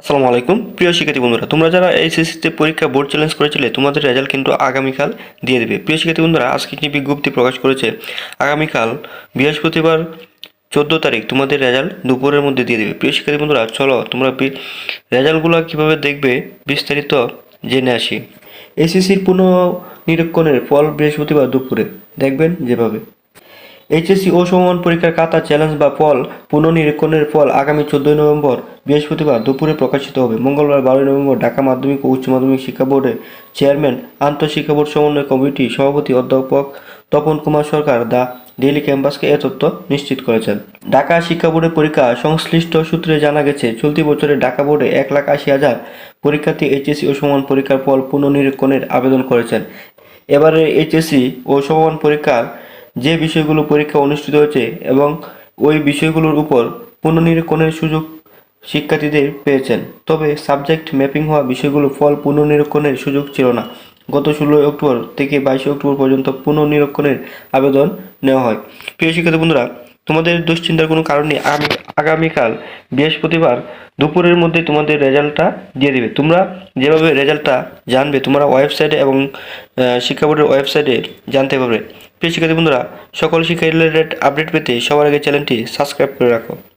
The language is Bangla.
আসসালামু আলাইকুম। প্রিয় শিক্ষার্থী বন্ধুরা, তোমরা যারা এইচএসসিতে পরীক্ষা বোর্ড চ্যালেঞ্জ করেছিলে, তোমাদের রেজাল্ট কিন্তু আগামীকাল দিয়ে দেবে। প্রিয় শিক্ষার্থী বন্ধুরা, আজকে একটি বিজ্ঞপ্তি প্রকাশ করেছে। আগামীকাল বৃহস্পতিবার চোদ্দ তারিখ তোমাদের রেজাল্ট দুপুরের মধ্যে দিয়ে দেবে। প্রিয় শিক্ষার্থী বন্ধুরা, চলো তোমরা রেজাল্টগুলো কীভাবে দেখবে বিস্তারিত জেনে আসি। এসএসসির পুনঃনিরীক্ষণের ফল বৃহস্পতিবার দুপুরে দেখবেন যেভাবে। এইচএসসি ও সমমান পরীক্ষার খাতা চ্যালেঞ্জ বা ফল পুনঃনিরীক্ষণের ফল আগামী চোদ্দই নভেম্বর বৃহস্পতিবার দুপুরে প্রকাশিত হবে। মঙ্গলবার বারোই নভেম্বর ঢাকা মাধ্যমিক ও উচ্চ মাধ্যমিক শিক্ষা বোর্ডের চেয়ারম্যান আন্তঃশিক্ষা বোর্ড সমন্বয় কমিটি সভাপতি অধ্যাপক তপন কুমার সরকার দা ডেইলি ক্যাম্পাসকে এ তথ্য নিশ্চিত করেছেন। ঢাকা শিক্ষা বোর্ডের পরীক্ষা সংশ্লিষ্ট সূত্রে জানা গেছে, চলতি বছরে ঢাকা বোর্ডে এক লাখ আশি হাজার পরীক্ষার্থী এইচএসসি ও সমান পরীক্ষার ফল পুনঃনিরীক্ষণের আবেদন করেছেন। এবারে এইচএসসি ও সমান পরীক্ষার যে বিষয়গুলো পরীক্ষা অনুষ্ঠিত হয়েছে এবং ওই বিষয়গুলোর উপর পুনর্নিরীক্ষণের সুযোগ শিক্ষার্থীদের পেয়েছেন। তবে সাবজেক্ট ম্যাপিং হওয়া বিষয়গুলো ফল পুনর্নিরীক্ষণের সুযোগ ছিল না। গত ষোলোই অক্টোবর থেকে বাইশে অক্টোবর পর্যন্ত পুনর্নিরীক্ষণের আবেদন নেওয়া হয়। প্রিয় শিক্ষার্থী বন্ধুরা, তোমাদের দুশ্চিন্তার কোনো কারণ নেই। আগামী আগামীকাল বৃহস্পতিবার দুপুরের মধ্যে তোমাদের রেজাল্টটা দিয়ে দেবে। তোমরা যেভাবে রেজাল্টটা জানবে, তোমরা ওয়েবসাইটে এবং শিক্ষা বোর্ডের ওয়েবসাইটে জানতে পারবে। প্রিয় শিক্ষার্থী বন্ধুরা সকল শিক্ষা রিলেটেড আপডেট পেতে সবার আগে চ্যানেলটি সাবস্ক্রাইব করে রাখো।